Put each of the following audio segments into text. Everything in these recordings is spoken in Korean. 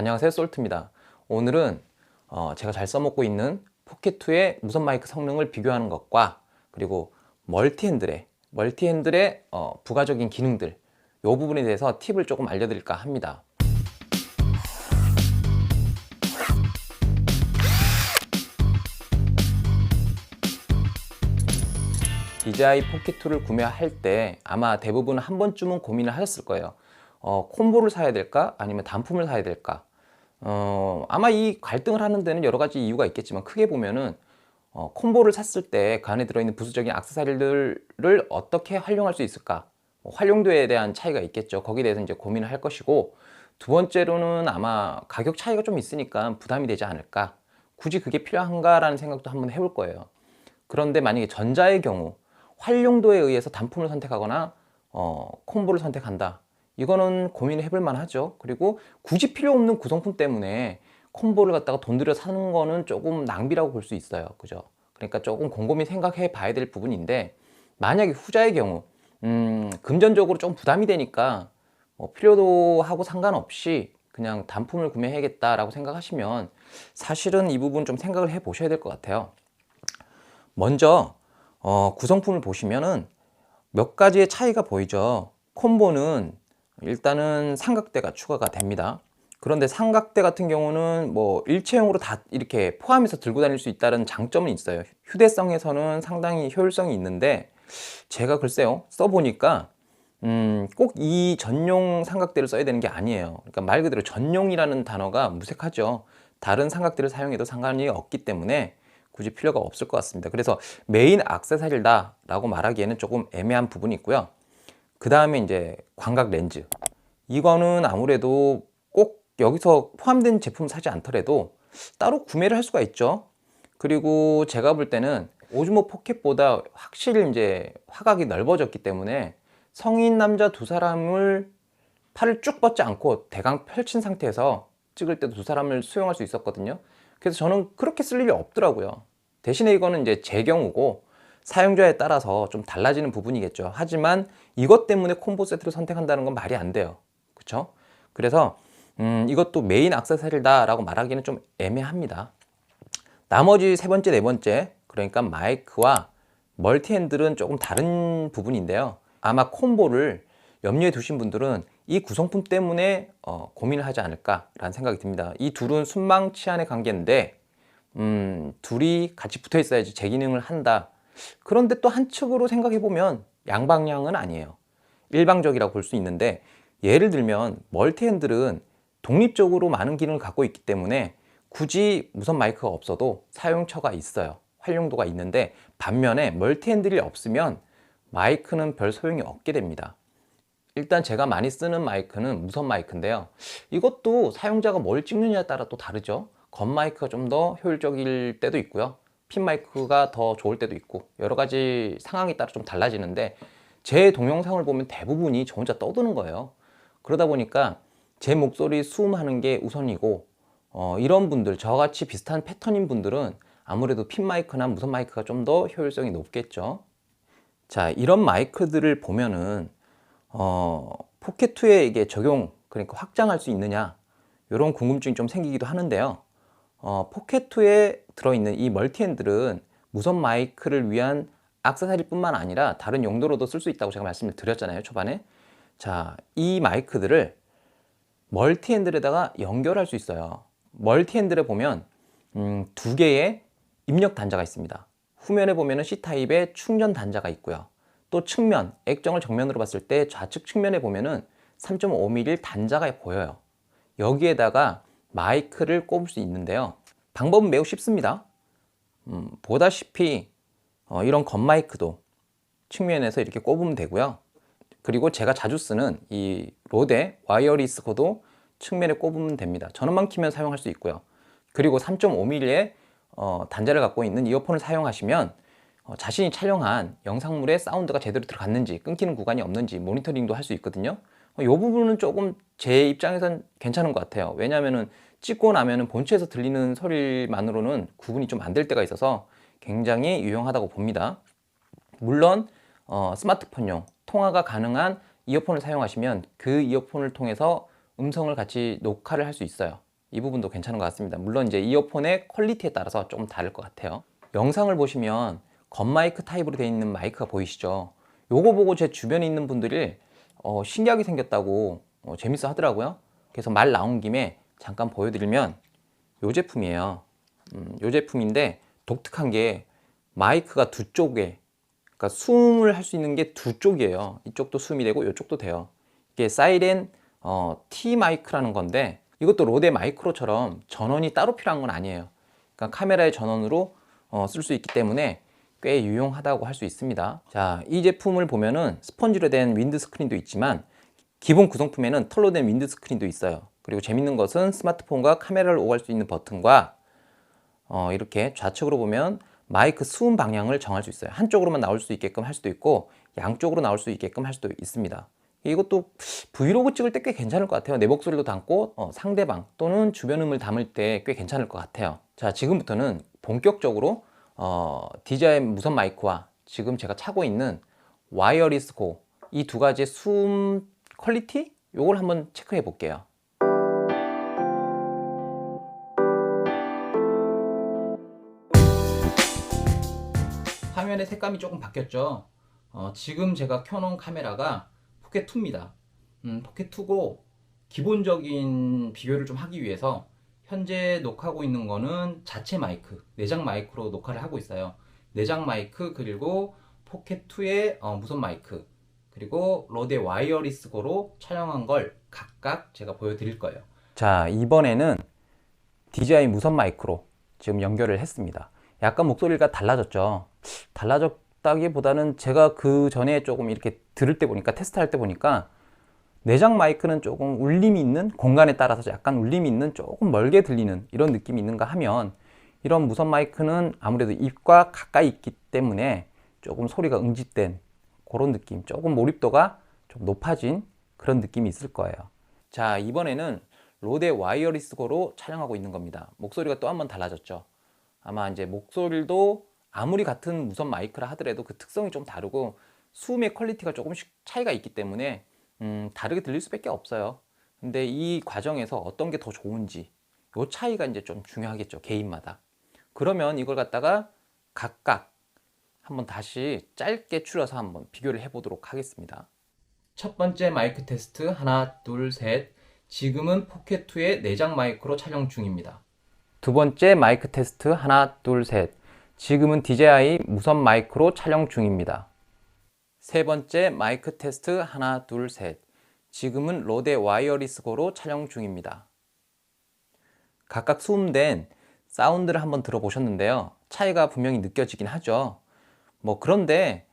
안녕하세요 솔트입니다. 오늘은 어, 제가 잘 써먹고 있는 포켓2의 무선 마이크 성능을 비교하는 것과 그리고 멀티핸들의 멀티핸들의 어, 부가적인 기능들 이 부분에 대해서 팁을 조금 알려드릴까 합니다. DJI 포켓2를 구매할 때 아마 대부분 한 번쯤은 고민을 하셨을 거예요. 어, 콤보를 사야 될까? 아니면 단품을 사야 될까 어, 아마 이 갈등을 하는 데는 여러 가지 이유가 있겠지만 크게 보면은 어, 콤보를 샀을 때 그 안에 들어있는 부수적인 액세서리들을 어떻게 활용할 수 있을까? 뭐 활용도에 대한 차이가 있겠죠. 거기에 대해서 이제 고민을 할 것이고 두 번째로는 아마 가격 차이가 좀 있으니까 부담이 되지 않을까? 굳이 그게 필요한가라는 생각도 한번 해볼 거예요. 그런데 만약에 전자의 경우 활용도에 의해서 단품을 선택하거나 어, 콤보를 선택한다 이거는 고민을 해볼 만하죠. 그리고 굳이 필요 없는 구성품 때문에 콤보를 갖다가 돈 들여 사는 거는 조금 낭비라고 볼 수 있어요. 그죠? 그러니까 조금 곰곰이 생각해 봐야 될 부분인데 만약에 후자의 경우 음, 금전적으로 좀 부담이 되니까 뭐 필요도 하고 상관없이 그냥 단품을 구매해야겠다라고 생각하시면 사실은 이 부분 좀 생각을 해 보셔야 될 것 같아요. 먼저 어, 구성품을 보시면은 몇 가지의 차이가 보이죠. 콤보는 일단은 삼각대가 추가가 됩니다. 그런데 삼각대 같은 경우는 뭐 일체형으로 다 이렇게 포함해서 들고 다닐 수 있다는 장점은 있어요. 휴대성에서는 상당히 효율성이 있는데 제가 글쎄요 써보니까 음, 꼭 이 전용 삼각대를 써야 되는 게 아니에요. 그러니까 말 그대로 전용이라는 단어가 무색하죠. 다른 삼각대를 사용해도 상관이 없기 때문에 굳이 필요가 없을 것 같습니다. 그래서 메인 악세사리다 라고 말하기에는 조금 애매한 부분이 있고요. 그 다음에 이제 광각 렌즈. 이거는 아무래도 꼭 여기서 포함된 제품 사지 않더라도 따로 구매를 할 수가 있죠. 그리고 제가 볼 때는 오즈모 포켓보다 확실히 이제 화각이 넓어졌기 때문에 성인 남자 두 사람을 팔을 쭉 뻗지 않고 대강 펼친 상태에서 찍을 때도 두 사람을 수용할 수 있었거든요. 그래서 저는 그렇게 쓸 일이 없더라고요. 대신에 이거는 이제 제 경우고 사용자에 따라서 좀 달라지는 부분이겠죠. 하지만 이것 때문에 콤보 세트를 선택한다는 건 말이 안 돼요. 그렇죠? 그래서 음, 이것도 메인 악세사리다 라고 말하기는 좀 애매합니다. 나머지 세 번째, 네 번째 그러니까 마이크와 멀티핸들은 조금 다른 부분인데요. 아마 콤보를 염려해 두신 분들은 이 구성품 때문에 어, 고민을 하지 않을까라는 생각이 듭니다. 이 둘은 순망치안의 관계인데 음, 둘이 같이 붙어 있어야지 제 기능을 한다. 그런데 또 한측으로 생각해 보면 양방향은 아니에요. 일방적이라고 볼 수 있는데 예를 들면 멀티핸들은 독립적으로 많은 기능을 갖고 있기 때문에 굳이 무선 마이크가 없어도 사용처가 있어요. 활용도가 있는데 반면에 멀티핸들이 없으면 마이크는 별 소용이 없게 됩니다. 일단 제가 많이 쓰는 마이크는 무선 마이크인데요. 이것도 사용자가 뭘 찍느냐에 따라 또 다르죠. 건 마이크가 좀 더 효율적일 때도 있고요. 핀 마이크가 더 좋을 때도 있고 여러 가지 상황에 따라 좀 달라지는데 제 동영상을 보면 대부분이 저 혼자 떠드는 거예요. 그러다 보니까 제 목소리 수음하는 게 우선이고 어, 이런 분들 저같이 비슷한 패턴인 분들은 아무래도 핀 마이크나 무선 마이크가 좀 더 효율성이 높겠죠. 자 이런 마이크들을 보면은 어, 포켓2에 이게 적용 그러니까 확장할 수 있느냐 이런 궁금증이 좀 생기기도 하는데요. 어, 포켓2에 들어있는 이 멀티핸들은 무선 마이크를 위한 악세사리 뿐만 아니라 다른 용도로도 쓸 수 있다고 제가 말씀을 드렸잖아요 초반에. 자 이 마이크들을 멀티핸들에다가 연결할 수 있어요. 멀티핸들에 보면 음, 두 개의 입력 단자가 있습니다. 후면에 보면 C타입의 충전 단자가 있고요. 또 측면, 액정을 정면으로 봤을 때 좌측 측면에 보면 은 3.5mm 단자가 보여요. 여기에다가 마이크를 꼽을 수 있는데요. 방법은 매우 쉽습니다. 음, 보다시피 어, 이런 건 마이크도 측면에서 이렇게 꼽으면 되고요. 그리고 제가 자주 쓰는 이 로데 와이어리스 코도 측면에 꼽으면 됩니다. 전원만 키면 사용할 수 있고요. 그리고 3.5mm의 어, 단자를 갖고 있는 이어폰을 사용하시면 어, 자신이 촬영한 영상물의 사운드가 제대로 들어갔는지 끊기는 구간이 없는지 모니터링도 할 수 있거든요. 이 부분은 조금 제 입장에선 괜찮은 것 같아요. 왜냐하면 찍고 나면 본체에서 들리는 소리만으로는 구분이 좀 안 될 때가 있어서 굉장히 유용하다고 봅니다. 물론 어, 스마트폰용 통화가 가능한 이어폰을 사용하시면 그 이어폰을 통해서 음성을 같이 녹화를 할 수 있어요. 이 부분도 괜찮은 것 같습니다. 물론 이제 이어폰의 퀄리티에 따라서 조금 다를 것 같아요. 영상을 보시면 겉마이크 타입으로 되어 있는 마이크가 보이시죠? 요거 보고 제 주변에 있는 분들이 어, 신기하게 생겼다고 어, 재밌어 하더라고요. 그래서 말 나온 김에 잠깐 보여드리면 요 제품이에요. 음, 요 제품인데 독특한 게 마이크가 두 쪽에 그러니까 숨을 할 수 있는 게 두 쪽이에요. 이쪽도 숨이 되고 이쪽도 돼요. 이게 사이렌 어, T 마이크라는 건데 이것도 로데 마이크로처럼 전원이 따로 필요한 건 아니에요. 그러니까 카메라의 전원으로 어, 쓸 수 있기 때문에 꽤 유용하다고 할 수 있습니다. 자, 이 제품을 보면은 스펀지로 된 윈드 스크린도 있지만 기본 구성품에는 털로 된 윈드 스크린도 있어요. 그리고 재밌는 것은 스마트폰과 카메라를 오갈 수 있는 버튼과 어, 이렇게 좌측으로 보면 마이크 수음 방향을 정할 수 있어요. 한쪽으로만 나올 수 있게끔 할 수도 있고 양쪽으로 나올 수 있게끔 할 수도 있습니다. 이것도 브이로그 찍을 때 꽤 괜찮을 것 같아요. 내 목소리도 담고 어, 상대방 또는 주변 음을 담을 때 꽤 괜찮을 것 같아요. 자, 지금부터는 본격적으로 어, DJI 무선 마이크와 지금 제가 차고 있는 와이어리스 고 이 두 가지의 수음 퀄리티 요걸 한번 체크해 볼게요. 화면의 색감이 조금 바뀌었죠. 어, 지금 제가 켜놓은 카메라가 포켓 2입니다. 음, 포켓 2고 기본적인 비교를 좀 하기 위해서 현재 녹화하고 있는 거는 자체 마이크, 내장 마이크로 녹화를 하고 있어요. 내장 마이크 그리고 포켓 2의 어, 무선 마이크 그리고 로데 와이어리스고로 촬영한 걸 각각 제가 보여드릴 거예요. 자 이번에는 DJI 무선 마이크로 지금 연결을 했습니다. 약간 목소리가 달라졌죠. 달라졌다기보다는 제가 그 전에 조금 이렇게 들을 때 보니까 테스트할 때 보니까 내장 마이크는 조금 울림이 있는 공간에 따라서 약간 울림이 있는 조금 멀게 들리는 이런 느낌이 있는가 하면 이런 무선 마이크는 아무래도 입과 가까이 있기 때문에 조금 소리가 응집된 그런 느낌 조금 몰입도가 좀 높아진 그런 느낌이 있을 거예요. 자 이번에는 로데 와이어리스 고로 촬영하고 있는 겁니다. 목소리가 또 한 번 달라졌죠? 아마 이제 목소리도 아무리 같은 무선 마이크라 하더라도 그 특성이 좀 다르고 수음의 퀄리티가 조금씩 차이가 있기 때문에 음, 다르게 들릴 수밖에 없어요. 근데 이 과정에서 어떤 게 더 좋은지 요 차이가 이제 좀 중요하겠죠. 개인마다. 그러면 이걸 갖다가 각각 한번 다시 짧게 추려서 한번 비교를 해보도록 하겠습니다. 첫 번째 마이크 테스트 하나 둘 셋. 지금은 포켓2의 내장 마이크로 촬영 중입니다. 두 번째 마이크 테스트 하나 둘 셋. 지금은 DJI 무선 마이크로 촬영 중입니다. 세 번째 마이크 테스트 하나 둘 셋. 지금은 로데 와이어리스고로 촬영 중입니다. 각각 수음된 사운드를 한번 들어보셨는데요. 차이가 분명히 느껴지긴 하죠. 뭐 그런데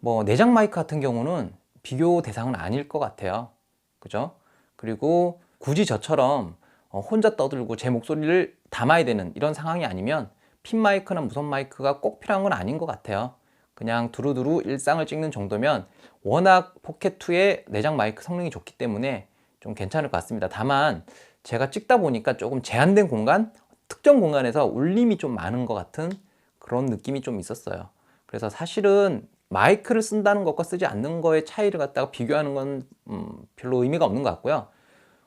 뭐 내장 마이크 같은 경우는 비교 대상은 아닐 것 같아요. 그죠? 그리고 굳이 저처럼 어, 혼자 떠들고 제 목소리를 담아야 되는 이런 상황이 아니면 핀 마이크나 무선 마이크가 꼭 필요한 건 아닌 것 같아요. 그냥 두루두루 일상을 찍는 정도면 워낙 포켓2의 내장 마이크 성능이 좋기 때문에 좀 괜찮을 것 같습니다. 다만 제가 찍다 보니까 조금 제한된 공간, 특정 공간에서 울림이 좀 많은 것 같은 그런 느낌이 좀 있었어요. 그래서 사실은 마이크를 쓴다는 것과 쓰지 않는 거의 차이를 갖다가 비교하는 건 음, 별로 의미가 없는 것 같고요.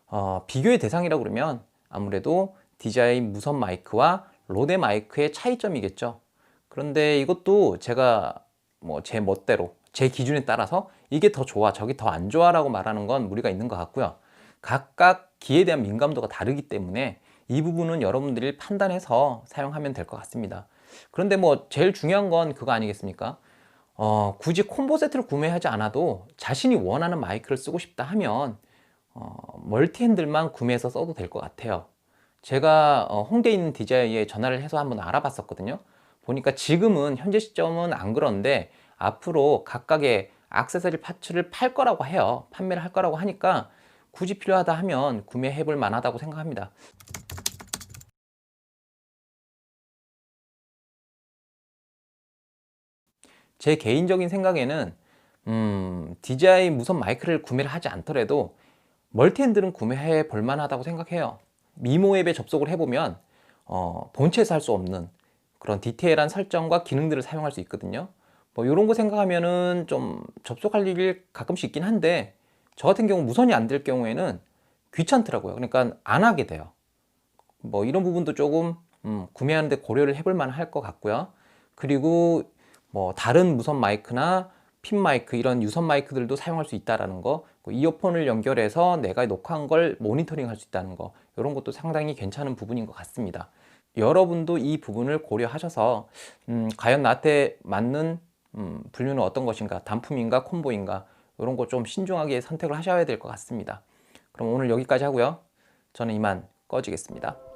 어, 비교의 대상이라 그러면 아무래도 DJI 무선 마이크와 로데 마이크의 차이점이겠죠. 그런데 이것도 제가 뭐 제 멋대로 제 기준에 따라서 이게 더 좋아 저기 더 안 좋아 라고 말하는 건 무리가 있는 것 같고요. 각각 기에 대한 민감도가 다르기 때문에 이 부분은 여러분들이 판단해서 사용하면 될 것 같습니다. 그런데 뭐 제일 중요한 건 그거 아니겠습니까? 어, 굳이 콤보 세트를 구매하지 않아도 자신이 원하는 마이크를 쓰고 싶다 하면 어, 멀티 핸들만 구매해서 써도 될 것 같아요. 제가 어, 홍대에 있는 DJI에 전화를 해서 한번 알아봤었거든요. 보니까 지금은 현재 시점은 안 그런데 앞으로 각각의 악세사리 파츠를 팔 거라고 해요. 판매를 할 거라고 하니까 굳이 필요하다 하면 구매해 볼 만하다고 생각합니다. 제 개인적인 생각에는 음, DJI 무선 마이크를 구매를 하지 않더라도 멀티핸들은 구매해 볼 만하다고 생각해요. 미모 앱에 접속을 해보면 어, 본체에서 할 수 없는 그런 디테일한 설정과 기능들을 사용할 수 있거든요. 뭐 이런 거 생각하면은 좀 접속할 일이 가끔씩 있긴 한데 저 같은 경우 무선이 안 될 경우에는 귀찮더라고요. 그러니까 안 하게 돼요. 뭐 이런 부분도 조금 음, 구매하는데 고려를 해볼 만할 것 같고요. 그리고 뭐 다른 무선 마이크나 핀 마이크 이런 유선 마이크들도 사용할 수 있다라는 거, 그 이어폰을 연결해서 내가 녹화한 걸 모니터링 할 수 있다는 거, 이런 것도 상당히 괜찮은 부분인 것 같습니다. 여러분도 이 부분을 고려하셔서 음, 과연 나한테 맞는 음, 분류는 어떤 것인가, 단품인가, 콤보인가 이런 거 좀 신중하게 선택을 하셔야 될 것 같습니다. 그럼 오늘 여기까지 하고요. 저는 이만 꺼지겠습니다.